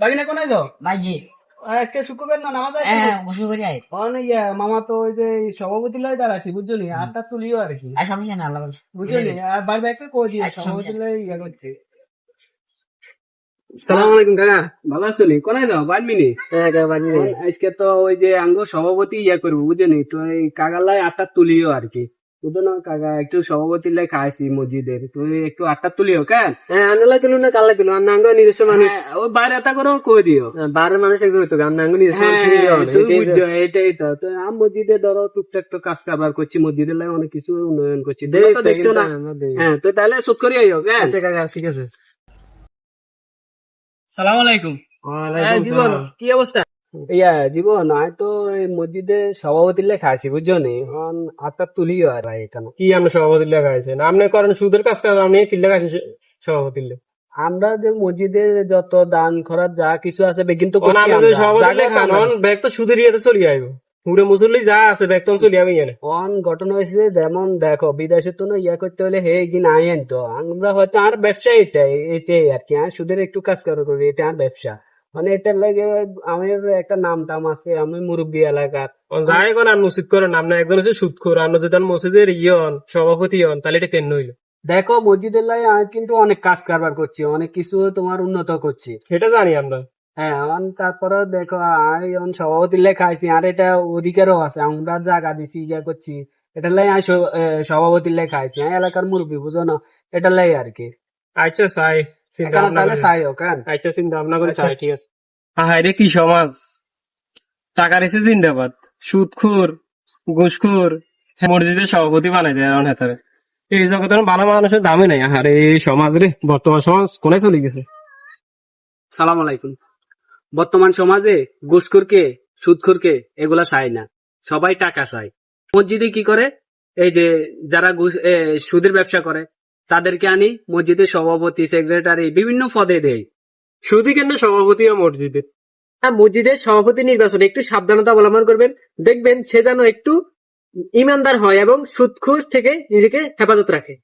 বাগিনা কোনায় যাও ভাইজি আজকে শুক্রবার না নামাজ আছে? হ্যাঁ আয়। ইয়া, মামা তো ওই যে সভাপতি লাই দাঁড়াচ্ছি বুঝছ নি? আটটা তুলিও আর কি। আর সমস্যা না আল্লাহ বলছে। বুঝছ নি? আর একটা করে দিয়ে আচ্ছা, সভাপতি লাই ইয়া করছে? সালাম আলাইকুম কাকা। ভালো আছো নি? কোনায় যাও হ্যাঁ কাকা আজকে তো ওই যে আঙ্গ সভাপতি ইয়া করব বুঝছ নি? তো এই কাকালাই আটটা তুলিও আর কি। না কাকা একটু সভাপতি লাই খাইছি মসজিদের তুই একটু আটটা তুলিও কেন হ্যাঁ তুলুন না কাল্লাই তুলুন আন্না আঙ্গ নিজস্ব মানুষ হ্যাঁ, ওই বাইরে এটা করে কই দিও হ্যাঁ, বারের মানুষ একদম তো আঙ্গ নিজস্ব হ্যাঁ, এটাই তো- তো আম মসজিদে ধরো টুকটাক তো কাজ কারবার করছি মসজিদের লাগে অনেক কিছু উন্নয়ন করছি দেখছ না হ্যাঁ তো তাহলে সুদ করি আইও কেন আচ্ছা কাকা ঠিক আছে সালাম আলাইকুম হ্যাঁ, জীবন কি অবস্থা ইয়া জীবন আয় তো এই মসজিদে সভাপতি লে খাইছি বুঝছ নি এখন আটটা তুলিও আর ভাই এখানে। কি আমরা সভাপতি লেখা আছে? না আপনি করেন সুদের কাজ করেন আপনি কি লেখা আছে সভাপতি লেখা আমরা যে মসজিদে যত দান খরচ যা কিছু আছে বেগিন তো করছি আমরা আমরা। সভাপতি লেখা নন ব্যাগ তো সুদের ইয়েতে চলে আইব। পুরো মুসল্লি যা আছে ব্যাগ তো চলে যাবে এনে অন ঘটনা হয়েছে যেমন দেখো বিদেশে তো না ইয়া করতে হলে হে কি না আইন তো। আমরা হয়তো আর ব্যবসা এটাই এটাই আর কি আর সুদের একটু কাজ করা করি এটা আর ব্যবসা। মানে এটার লাগে আমার একটা নাম টাম আছে আমি মুরব্বী এলাকার। যাই কোন আর মসজিদ করেন আপনি একজন হচ্ছে সুদখোর আর যদি মসজিদের ইয়ন সভাপতি হন তাহলে এটা কেন হইল? দেখো মসজিদের আমি কিন্তু অনেক কাজ কারবার করছি অনেক কিছু তোমার উন্নত করছি। সেটা জানি আমরা। হ্যাঁ তারপরে দেখো আমি এখন সভাপতির লাই খাইছি আর এটা অধিকারও আছে আমরা জায়গা দিছি ইয়া করছি। এটার লাই আমি স- এ, সভাপতির লাই খাইছি এলাকার মুরব্বী বুঝো না? এটার লাই আর কি। আচ্ছা চাই চিন্তা তাহলে চাই কেন আচ্ছা চিন্তা ভাবনা করে আচ্ছা। চাই ঠিক আছে হ্যাঁ রে কি সমাজ টাকা রেছে জিন্দাবাদ সুদখোর ঘুষখোর মসজিদের সভাপতি বানাই দেয় এখন হেতারে এই জগতের ভালো মানুষের দামই নাই আরে সমাজ রে বর্তমান সমাজ কোনে চলে গেছে সালাম আলাইকুম বর্তমান সমাজে ঘুষখোরকে সুদখোরকে এগুলা চাই না সবাই টাকা চায় মসজিদে কি করে এই যে যারা সুদের ব্যবসা করে তাদেরকে আনি মসজিদের সভাপতি সেক্রেটারি বিভিন্ন পদে দেই শুধু কেন সভাপতি ও মসজিদে। হ্যাঁ মসজিদের সভাপতি নির্বাচনে একটু সাবধানতা অবলম্বন করবেন। দেখবেন সে যেন একটু ইমানদার হয় এবং সুদখোর থেকে নিজেকে হেফাজত রাখে।